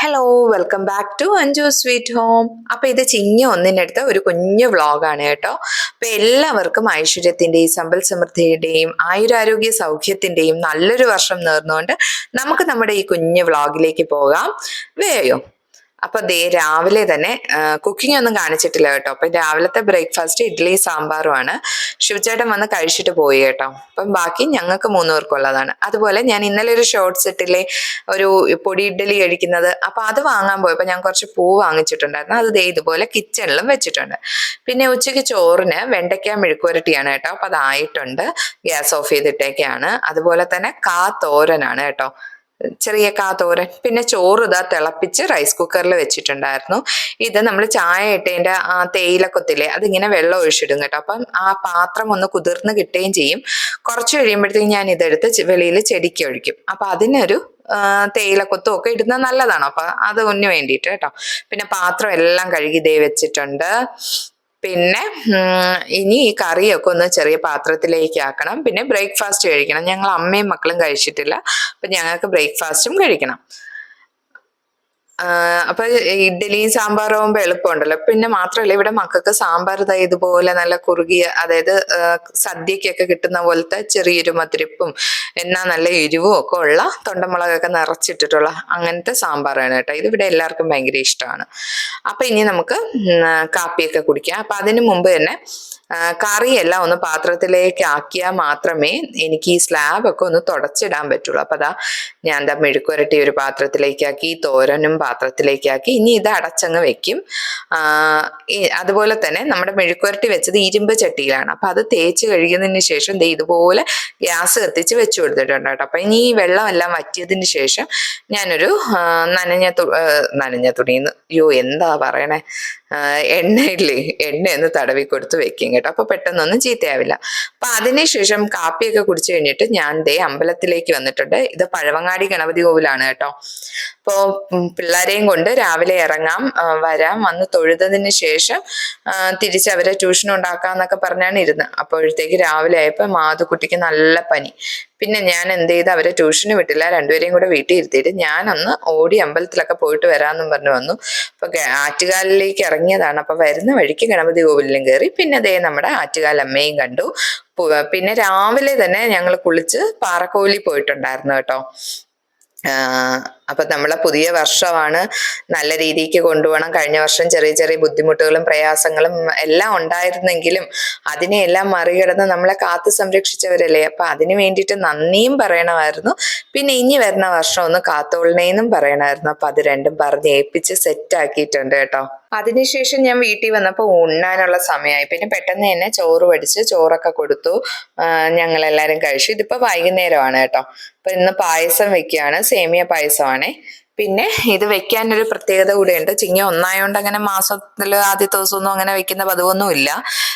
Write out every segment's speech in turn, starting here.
Hello welcome back to Anju sweet home അപ്പോൾ ഇത് ചിങ്ങ ഒന്നിനടുത്ത ഒരു കുഞ്ഞു വ്ളോഗാണ് കേട്ടോ. അപ്പോൾ എല്ലാവർക്കും ഐശ്വര്യത്തിന്റെയും സമ്പൽ സമൃദ്ധിയുടെയും ആയുരാരോഗ്യ സൗഖ്യത്തിന്റെയും നല്ലൊരു വർഷം നേർന്നുകൊണ്ട് നമുക്ക് നമ്മുടെ ഈ കുഞ്ഞു വ്ളോഗിലേക്ക് പോകാം. വേയോ? അപ്പൊ ദേ രാവിലെ തന്നെ കുക്കിംഗ് ഒന്നും കാണിച്ചിട്ടില്ല കേട്ടോ. അപ്പൊ രാവിലത്തെ ബ്രേക്ക്ഫാസ്റ്റ് ഇഡ്ഡലി സാമ്പാറുമാണ് ശിവചേട്ടൻ വന്ന് കഴിച്ചിട്ട് പോയി കേട്ടോ. അപ്പം ബാക്കി ഞങ്ങൾക്ക് മൂന്ന് പേർക്കുള്ളതാണ് അതുപോലെ ഞാൻ ഇന്നലെ ഒരു ഷോർട്ട്സ് ഇട്ടില്ലേ ഒരു പൊടി ഇഡ്ഡലി കഴിക്കുന്നത് അപ്പൊ അത് വാങ്ങാൻ പോയപ്പോൾ ഞാൻ കുറച്ച് പൂ വാങ്ങിച്ചിട്ടുണ്ടായിരുന്നു. അത് ദേ ഇതുപോലെ കിച്ചണിലും വെച്ചിട്ടുണ്ട്. പിന്നെ ഉച്ചയ്ക്ക് ചോറിന് വെണ്ടയ്ക്ക മെഴുക്കുവരട്ടിയാണ് കേട്ടോ. അപ്പൊ അതായിട്ടുണ്ട് ഗ്യാസ് ഓഫ് ചെയ്തിട്ടേക്കാണ്. അതുപോലെ തന്നെ കാ തോരനാണ് കേട്ടോ. ചെറിയ കാതോരൻ. പിന്നെ ചോറ് ഇതാ തിളപ്പിച്ച് റൈസ് കുക്കറിൽ വെച്ചിട്ടുണ്ടായിരുന്നു. ഇത് നമ്മൾ ചായ ഇട്ടതിന്റെ ആ തേയിലക്കൊത്തില്ലേ അതിങ്ങനെ വെള്ളം ഒഴിച്ചിടും കേട്ടോ. അപ്പം ആ പാത്രം ഒന്ന് കുതിർന്ന് കിട്ടുകയും ചെയ്യും. കുറച്ച് കഴിയുമ്പോഴത്തേക്കും ഞാൻ ഇതെടുത്ത് വെളിയിൽ ചെടിക്ക് ഒഴിക്കും. അപ്പം അതിനൊരു തേയിലക്കൊത്തും ഒക്കെ ഇടുന്നത് നല്ലതാണ്. അത് അതിന് വേണ്ടിയിട്ട് കേട്ടോ. പിന്നെ പാത്രം എല്ലാം കഴുകി ദേ വെച്ചിട്ടുണ്ട്. പിന്നെ ഇനി ഈ കറിയൊക്കെ ഒന്ന് ചെറിയ പാത്രത്തിലേക്ക് ആക്കണം. പിന്നെ ബ്രേക്ക്ഫാസ്റ്റ് കഴിക്കണം. ഞങ്ങൾ അമ്മയും മക്കളും കഴിച്ചിട്ടില്ല. അപ്പം ഞങ്ങൾക്ക് ബ്രേക്ക്ഫാസ്റ്റും കഴിക്കണം. അപ്പൊ ഇഡ്ഡലിയും സാമ്പാറും ആകുമ്പോൾ എളുപ്പമുണ്ടല്ലോ. പിന്നെ മാത്രമല്ല ഇവിടെ മക്കൾക്ക് സാമ്പാർ ഇതുപോലെ നല്ല കുറുകിയ അതായത് സദ്യക്കൊക്കെ കിട്ടുന്ന പോലത്തെ ചെറിയൊരു മധുരപ്പും എന്നാ നല്ല എരിവും ഒക്കെ ഉള്ള തൊണ്ടമുളകൊക്കെ നിറച്ചിട്ടിട്ടുള്ള അങ്ങനത്തെ സാമ്പാറാണ് കേട്ടോ. ഇത് ഇവിടെ എല്ലാവർക്കും ഭയങ്കര ഇഷ്ടമാണ്. അപ്പൊ ഇനി നമുക്ക് കാപ്പിയൊക്കെ കുടിക്കാം. അപ്പൊ അതിനു മുമ്പ് തന്നെ കറിയെല്ലാം ഒന്ന് പാത്രത്തിലേക്ക് ആക്കിയാൽ മാത്രമേ എനിക്ക് ഈ സ്ലാബൊക്കെ ഒന്ന് തുടച്ചിടാൻ പറ്റുള്ളൂ. അപ്പൊ അതാ ഞാൻ എന്താ മെഴുക്കുരട്ടി ഒരു പാത്രത്തിലേക്കാക്കി തോരനും പാത്രത്തിലേക്കാക്കി. ഇനി ഇത് അടച്ചങ്ങ് വെക്കും. അതുപോലെ തന്നെ നമ്മുടെ മെഴുക്കുരട്ടി വെച്ചത് ഇരുമ്പ് ചട്ടിയിലാണ്. അപ്പൊ അത് തേച്ച് കഴുകിയതിന് ശേഷം ദേ ഇതുപോലെ ഗ്യാസ് കത്തിച്ച് വെച്ചു കൊടുത്തിട്ടുണ്ട് കേട്ടോ. അപ്പൊ ഇനി ഈ വെള്ളമെല്ലാം വറ്റിയതിന് ശേഷം ഞാനൊരു നനഞ്ഞ തു നനഞ്ഞ തുണിന്ന് അയ്യോ എന്താ പറയണേ? എണ്ണയില്ലേ? എണ്ണ ഒന്ന് തടവി കൊടുത്ത് വെക്കും കേട്ടോ. അപ്പൊ പെട്ടെന്നൊന്നും ചീത്തയാവില്ല. അപ്പൊ അതിനുശേഷം കാപ്പിയൊക്കെ കുടിച്ചു കഴിഞ്ഞിട്ട് ഞാൻ ദേ അമ്പലത്തിലേക്ക് വന്നിട്ടുണ്ട്. ഇത് പഴവങ്ങാടി ഗണപതി കോവിലാണ് കേട്ടോ. അപ്പോ പിള്ളേരെയും കൊണ്ട് രാവിലെ ഇറങ്ങാം വരാം വന്ന് തൊഴുതതിന് ശേഷം തിരിച്ച് അവരെ ട്യൂഷൻ ഉണ്ടാക്കാന്നൊക്കെ പറഞ്ഞാണ് ഇരുന്നത്. അപ്പോഴത്തേക്ക് രാവിലെ ആയപ്പോൾ മാതുക്കുട്ടിക്ക് നല്ല പനി. പിന്നെ ഞാൻ എന്ത് ചെയ്ത് അവരെ ട്യൂഷന് വിട്ടില്ല രണ്ടുപേരെയും കൂടെ വീട്ടിൽ ഇരുത്തിയിട്ട് ഞാനൊന്ന് ഓടി അമ്പലത്തിലൊക്കെ പോയിട്ട് വരാമെന്നും പറഞ്ഞു വന്നു. അപ്പൊ ആറ്റുകാലിലേക്ക് ഇറങ്ങിയതാണ്. അപ്പൊ വരുന്ന വഴിക്ക് ഗണപതി കോവിലിലും കയറി പിന്നെ അതേ നമ്മുടെ ആറ്റുകാലമ്മയും കണ്ടു. പിന്നെ രാവിലെ തന്നെ ഞങ്ങൾ കുളിച്ച് പാറക്കോലി പോയിട്ടുണ്ടായിരുന്നു കേട്ടോ. അപ്പൊ നമ്മളെ പുതിയ വർഷമാണ് നല്ല രീതിക്ക് കൊണ്ടുപോകണം. കഴിഞ്ഞ വർഷം ചെറിയ ചെറിയ ബുദ്ധിമുട്ടുകളും പ്രയാസങ്ങളും എല്ലാം ഉണ്ടായിരുന്നെങ്കിലും അതിനെയെല്ലാം മറികടന്ന് നമ്മളെ കാത്തു സംരക്ഷിച്ചവരല്ലേ? അപ്പൊ അതിനു വേണ്ടിയിട്ട് നന്ദിയും പറയണമായിരുന്നു. പിന്നെ ഇനി വരുന്ന വർഷം ഒന്ന് കാത്തോളണേന്നും പറയണമായിരുന്നു. അപ്പൊ അത് രണ്ടും പറഞ്ഞ് ഏൽപ്പിച്ച് സെറ്റ് ആക്കിയിട്ടുണ്ട് കേട്ടോ. അതിനുശേഷം ഞാൻ വീട്ടിൽ വന്നപ്പോൾ ഉണ്ണാനുള്ള സമയമായി പിന്നെ പെട്ടെന്ന് തന്നെ ചോറ് പഠിച്ച് ചോറൊക്കെ കൊടുത്തു. ഞങ്ങളെല്ലാവരും കഴിച്ചു. ഇതിപ്പോൾ വൈകുന്നേരമാണ് കേട്ടോ. അപ്പം ഇന്ന് പായസം വെക്കുകയാണ്. സേമിയ പായസമാണേ. പിന്നെ ഇത് വെക്കാനൊരു പ്രത്യേകത കൂടെയുണ്ട്. ചിങ്ങ ഒന്നായതുകൊണ്ട് അങ്ങനെ മാസത്തിൽ ആദ്യത്തെ ദിവസമൊന്നും അങ്ങനെ വെക്കുന്ന പതിവൊന്നും ഇല്ല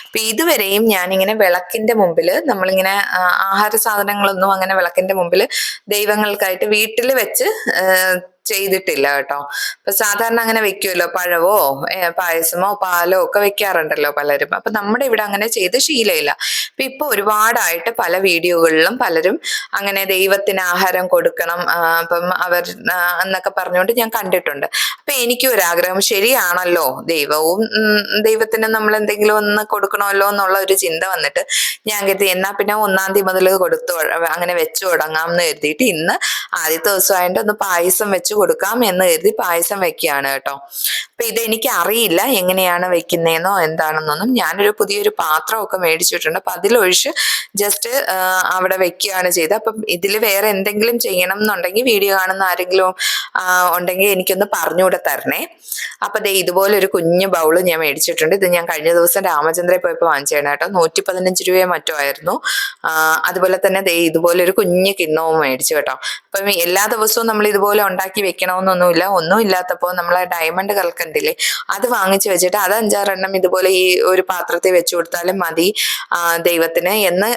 അപ്പം ഇതുവരെയും ഞാനിങ്ങനെ വിളക്കിന്റെ മുമ്പിൽ നമ്മളിങ്ങനെ ആഹാര സാധനങ്ങളൊന്നും അങ്ങനെ വിളക്കിന്റെ മുമ്പിൽ ദൈവങ്ങൾക്കായിട്ട് വീട്ടിൽ വെച്ച് ചെയ്തിട്ടില്ല കേട്ടോ. അപ്പൊ സാധാരണ അങ്ങനെ വെക്കുമല്ലോ പഴവോ പായസമോ പാലോ ഒക്കെ വെക്കാറുണ്ടല്ലോ പലരും. അപ്പൊ നമ്മുടെ ഇവിടെ അങ്ങനെ ചെയ്ത് ശീലമില്ല അപ്പൊ ഇപ്പൊ ഒരുപാടായിട്ട് പല വീഡിയോകളിലും പലരും അങ്ങനെ ദൈവത്തിന് ആഹാരം കൊടുക്കണം അപ്പം അവർ എന്നൊക്കെ പറഞ്ഞുകൊണ്ട് ഞാൻ കണ്ടിട്ടുണ്ട്. അപ്പൊ എനിക്കും ഒരാഗ്രഹം ശരിയാണല്ലോ ദൈവവും ദൈവത്തിന് നമ്മൾ എന്തെങ്കിലും ഒന്ന് കൊടുക്കണമല്ലോ എന്നുള്ള ഒരു ചിന്ത വന്നിട്ട് ഞാൻ കരുതി എന്നാ പിന്നെ ഒന്നാം തീയതി മുതൽ കൊടുത്തു അങ്ങനെ വെച്ചു തുടങ്ങാം എന്ന് കരുതിയിട്ട് ഇന്ന് ആദ്യത്തെ ദിവസമായിട്ട് ഒന്ന് പായസം വെച്ചു കൊടുക്കാം എന്ന് കരുതി പായസം വെക്കുകയാണ് കേട്ടോ. അപ്പൊ ഇത് എനിക്ക് അറിയില്ല എങ്ങനെയാണ് വെക്കുന്നതെന്നോ എന്താണെന്നൊന്നും. ഞാനൊരു പുതിയൊരു പാത്രമൊക്കെ മേടിച്ചിട്ടുണ്ട്. അപ്പൊ അതിലൊഴിച്ച് ജസ്റ്റ് അവിടെ വെക്കുകയാണ് ചെയ്തത്. അപ്പം ഇതിൽ വേറെ എന്തെങ്കിലും ചെയ്യണം എന്നുണ്ടെങ്കിൽ വീഡിയോ കാണുന്ന ആരെങ്കിലും ഉണ്ടെങ്കിൽ എനിക്കൊന്ന് പറഞ്ഞുകൂടെ തരണേ. അപ്പൊ ദേ ഇതുപോലെ ഒരു കുഞ്ഞു ബൗൾ ഞാൻ മേടിച്ചിട്ടുണ്ട്. ഇത് ഞാൻ കഴിഞ്ഞ ദിവസം രാമചന്ദ്രയിൽ പോയപ്പോൾ വാങ്ങിച്ചതാണ് കേട്ടോ. നൂറ്റി പതിനഞ്ച് രൂപയോ മറ്റോ ആയിരുന്നു. അതുപോലെ തന്നെ ദേ ഇതുപോലെ ഒരു കുഞ്ഞു കിണ്ണവും മേടിച്ചു കേട്ടോ. അപ്പം എല്ലാ ദിവസവും നമ്മൾ ഇതുപോലെ ഉണ്ടാക്കി വെക്കണമെന്നൊന്നുമില്ല. ഒന്നും ഇല്ലാത്തപ്പോൾ നമ്മൾ ഡയമണ്ട് കൽക്കണ്ടില്ലേ അത് വാങ്ങിച്ചു വെച്ചിട്ട് അത് അഞ്ചാറെണ്ണം ഇതുപോലെ ഈ ഒരു പാത്രത്തിൽ വെച്ചു കൊടുത്താലും മതി ദൈവത്തിന് എന്ന്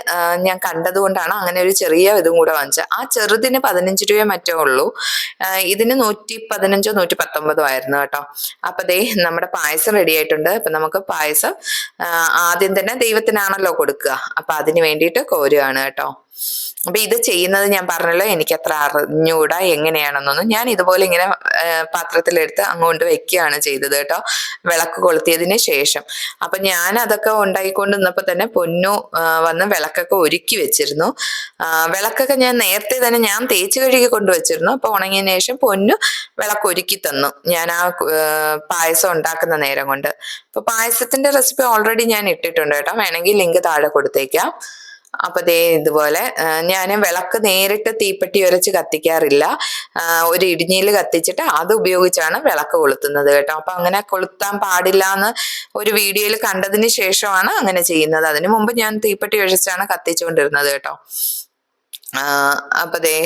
ഞാൻ കണ്ടതുകൊണ്ടാണ് അങ്ങനെ ഒരു ചെറിയ ഇതും കൂടെ വാങ്ങിച്ചത്. ആ ചെറുതിന് പതിനഞ്ച് രൂപ മറ്റേ ഉള്ളൂ. ഇതിന് നൂറ്റി പതിനഞ്ചോ നൂറ്റി പത്തൊമ്പതോ ആയിരുന്നു കേട്ടോ. അപ്പൊ ദേ നമ്മുടെ പായസം റെഡി ആയിട്ടുണ്ട്. അപ്പൊ നമുക്ക് പായസം ആദ്യം തന്നെ ദൈവത്തിനാണല്ലോ കൊടുക്കുക. അപ്പൊ അതിന് വേണ്ടിയിട്ട് കോരുകയാണ് കേട്ടോ. അപ്പൊ ഇത് ചെയ്യുന്നത് ഞാൻ പറഞ്ഞല്ലോ എനിക്ക് അത്ര അറിഞ്ഞൂടാ എങ്ങനെയാണെന്നൊന്നും. ഞാൻ ഇതുപോലെ ഇങ്ങനെ പാത്രത്തിലെടുത്ത് അങ്ങോട്ട് വെക്കുകയാണ് ചെയ്തത് കേട്ടോ വിളക്ക് കൊളുത്തിയതിന് ശേഷം. അപ്പൊ ഞാൻ അതൊക്കെ ഉണ്ടാക്കിക്കൊണ്ട് നിന്നപ്പോൾ തന്നെ പൊന്നു വന്ന് വിളക്കൊക്കെ ഒരുക്കി വെച്ചിരുന്നു. വിളക്കൊക്കെ ഞാൻ നേരത്തെ തന്നെ ഞാൻ തേച്ച് കഴുകി കൊണ്ടുവച്ചിരുന്നു. അപ്പൊ ഉണങ്ങിയതിന് ശേഷം പൊന്നു വിളക്ക് ഒരുക്കി തന്നു ഞാൻ ആ, പായസം ഉണ്ടാക്കുന്ന നേരം കൊണ്ട്. അപ്പൊ പായസത്തിന്റെ റെസിപ്പി ഓൾറെഡി ഞാൻ ഇട്ടിട്ടുണ്ട് കേട്ടോ വേണമെങ്കിൽ ലിങ്ക് താഴെ കൊടുത്തേക്കാം. അപ്പൊ ദേ ഇതുപോലെ ഞാൻ വിളക്ക് നേരിട്ട് തീപ്പെട്ടി ഉരച്ച് കത്തിക്കാറില്ല. ഒരു ഇടിഞ്ഞിൽ കത്തിച്ചിട്ട് അത് ഉപയോഗിച്ചാണ് വിളക്ക് കൊളുത്തുന്നത് കേട്ടോ. അപ്പൊ അങ്ങനെ കൊളുത്താൻ പാടില്ല എന്ന് ഒരു വീഡിയോയിൽ കണ്ടതിന് ശേഷമാണ് അങ്ങനെ ചെയ്യുന്നത്. അതിനു മുമ്പ് ഞാൻ തീപ്പെട്ടി ഉരച്ചാണ് കത്തിച്ചുകൊണ്ടിരുന്നത് കേട്ടോ. അപ്പൊ ദേ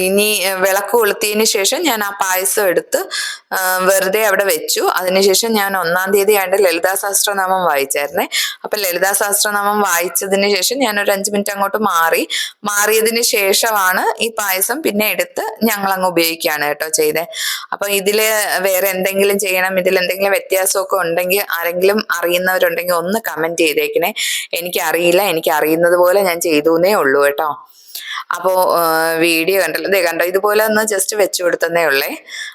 ഇനി വിളക്ക് കൊളുത്തിയതിന് ശേഷം ഞാൻ ആ പായസം എടുത്ത് വെറുതെ അവിടെ വെച്ചു. അതിനുശേഷം ഞാൻ ഒന്നാം തീയതി ആയിട്ട് ലളിതാ സഹസ്രനാമം വായിച്ചായിരുന്നേ. അപ്പൊ ലളിതാ സഹസ്രനാമം വായിച്ചതിന് ശേഷം ഞാൻ ഒരു അഞ്ച് മിനിറ്റ് അങ്ങോട്ട് മാറി. മാറിയതിന് ശേഷമാണ് ഈ പായസം പിന്നെ എടുത്ത് ഞങ്ങൾ അങ്ങ് ഉപയോഗിക്കുകയാണ് കേട്ടോ ചെയ്തേ. അപ്പൊ ഇതിൽ വേറെ എന്തെങ്കിലും ചെയ്യണം ഇതിൽ എന്തെങ്കിലും വ്യത്യാസമൊക്കെ ഉണ്ടെങ്കിൽ ആരെങ്കിലും അറിയുന്നവരുണ്ടെങ്കിൽ ഒന്ന് കമന്റ് ചെയ്തേക്കണേ. എനിക്കറിയില്ല എനിക്ക് അറിയുന്നത് പോലെ ഞാൻ ചെയ്തു എന്നേ ഉള്ളൂ കേട്ടോ. അപ്പോ വീഡിയോ കണ്ടല്ലോ. ദേ കണ്ടോ ഇതുപോലെ ഒന്ന് ജസ്റ്റ് വെച്ചു കൊടുത്തതേ ഉള്ളേ.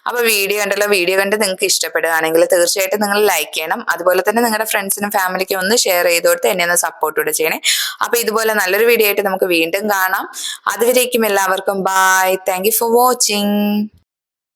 അപ്പൊ വീഡിയോ കണ്ടല്ലോ വീഡിയോ കണ്ട് നിങ്ങൾക്ക് ഇഷ്ടപ്പെടുകയാണെങ്കിൽ തീർച്ചയായിട്ടും നിങ്ങൾ ലൈക്ക് ചെയ്യണം. അതുപോലെ തന്നെ നിങ്ങളുടെ ഫ്രണ്ട്സിനും ഫാമിലിക്കും ഒന്ന് ഷെയർ ചെയ്ത് കൊടുത്ത് എന്നെ ഒന്ന് സപ്പോർട്ട് കൂടെ ചെയ്യണേ. അപ്പൊ ഇതുപോലെ നല്ലൊരു വീഡിയോ ആയിട്ട് നമുക്ക് വീണ്ടും കാണാം. അതുവരേക്കും എല്ലാവർക്കും ബൈ താങ്ക് ഫോർ വാച്ചിങ്